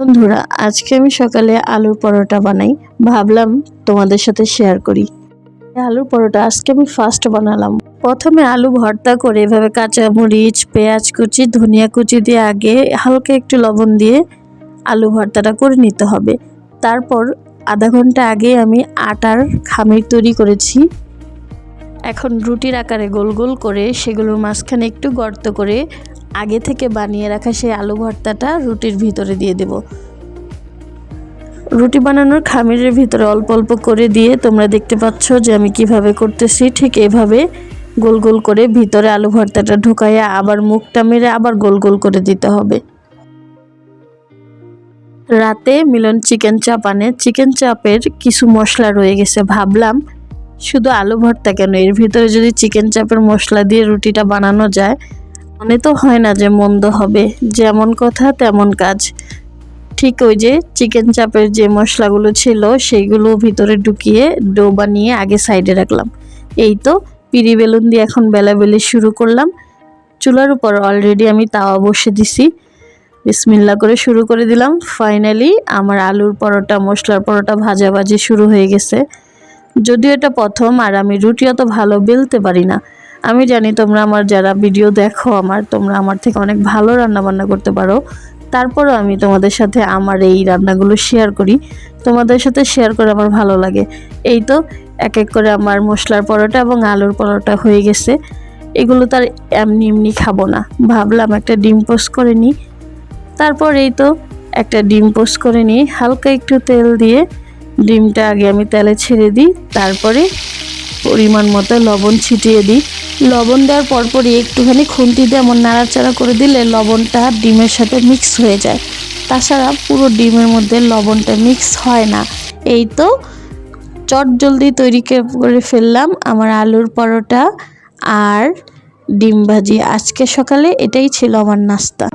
বন্ধুরা, আজকে আমি সকালে আলুর পরোটা বানাই। ভাবলাম তোমাদের সাথে শেয়ার করি। আলুর পরোটা আজকে আমি ফার্স্ট বানালাম। প্রথমে আলু ভর্তা করে এভাবে কাঁচা মরিচ, পেঁয়াজ কুচি, ধনিয়া কুচি দিয়ে আগে হালকা একটু লবণ দিয়ে আলু ভর্তাটা করে নিতে হবে। তারপর আধা ঘণ্টা আগে আমি আটার খামির তৈরি করেছি। এখন রুটির আকারে গোল গোল করে সেগুলোর মাঝখানে একটু গর্ত করে আগে থেকে বানিয়ে রাখা সেই আলু ভর্তাটা রুটির ভিতরে দিয়ে দেব। রুটি বানানোর খামিরের ভিতরে অল্প অল্প করে দিয়ে তোমরা দেখতে পাচ্ছ যে আমি কীভাবে করতেছি। ঠিক এভাবে গোল গোল করে ভিতরে আলু ভর্তাটা ঢুকাইয়া আবার মুখটা মেরে আবার গোল গোল করে দিতে হবে। রাতে মিলন চিকেন চাপ আনে। চিকেন চাপের কিছু মশলা রয়ে গেছে। ভাবলাম শুধু আলু ভর্তা কেন? এর ভিতরে যদি চিকেন চাপের মশলা দিয়ে রুটিটা বানানো যায় মনে তো হয় না যে মন্দ হবে। যেমন কথা, তেমন কাজ। ঠিক ওই যে চিকেন চাপের যে মশলাগুলো ছিল, সেইগুলো ভিতরে ঢুকিয়ে ডো বানিয়ে আগে সাইডে রাখলাম। এই তো পিড়ি বেলুন দিয়ে এখন বেলাবেলি শুরু করলাম। চুলার উপর অলরেডি আমি তাওয়া বসে দিছি। বিসমিল্লা করে শুরু করে দিলাম। ফাইনালি আমার আলুর পরোটা, মশলার পরোটা ভাজাভাজি শুরু হয়ে গেছে। যদিও এটা প্রথম আর আমি রুটি অত ভালো বেলতে পারি না। আমি জানি তোমরা আমার যারা ভিডিও দেখো আমার, তোমরা আমার থেকে অনেক ভালো রান্না বান্না করতে পারো। তারপরও আমি তোমাদের সাথে আমার এই রান্নাগুলো শেয়ার করি। তোমাদের সাথে শেয়ার করে আমার ভালো লাগে। এই তো, এক এক করে আমার মশলার পরোটা এবং আলুর পরোটা হয়ে গেছে। এগুলো তার এমনি এমনি খাব না। ভাবলাম একটা ডিম পোস্ট করে নিই। তারপর এই তো, একটা ডিম পোস্ট করে নিই। হালকা একটু তেল দিয়ে ডিমটা আগে আমি তেলে ছেড়ে দিই। তারপরে পরিমাণ মতো লবণ ছিটিয়ে দিই। লবণ দেওয়ার পরপরই একটুখানি খুন্তি দিয়ে এমন নাড়াচাড়া করে দিলে লবণটা ডিমের সাথে মিক্স হয়ে যায়। তাছাড়া পুরো ডিমের মধ্যে লবণটা মিক্স হয় না। এই তো চট জলদি তৈরি করে ফেললাম আমার আলুর পরোটা আর ডিম ভাজি। আজকে সকালে এটাই ছিল আমার নাস্তা।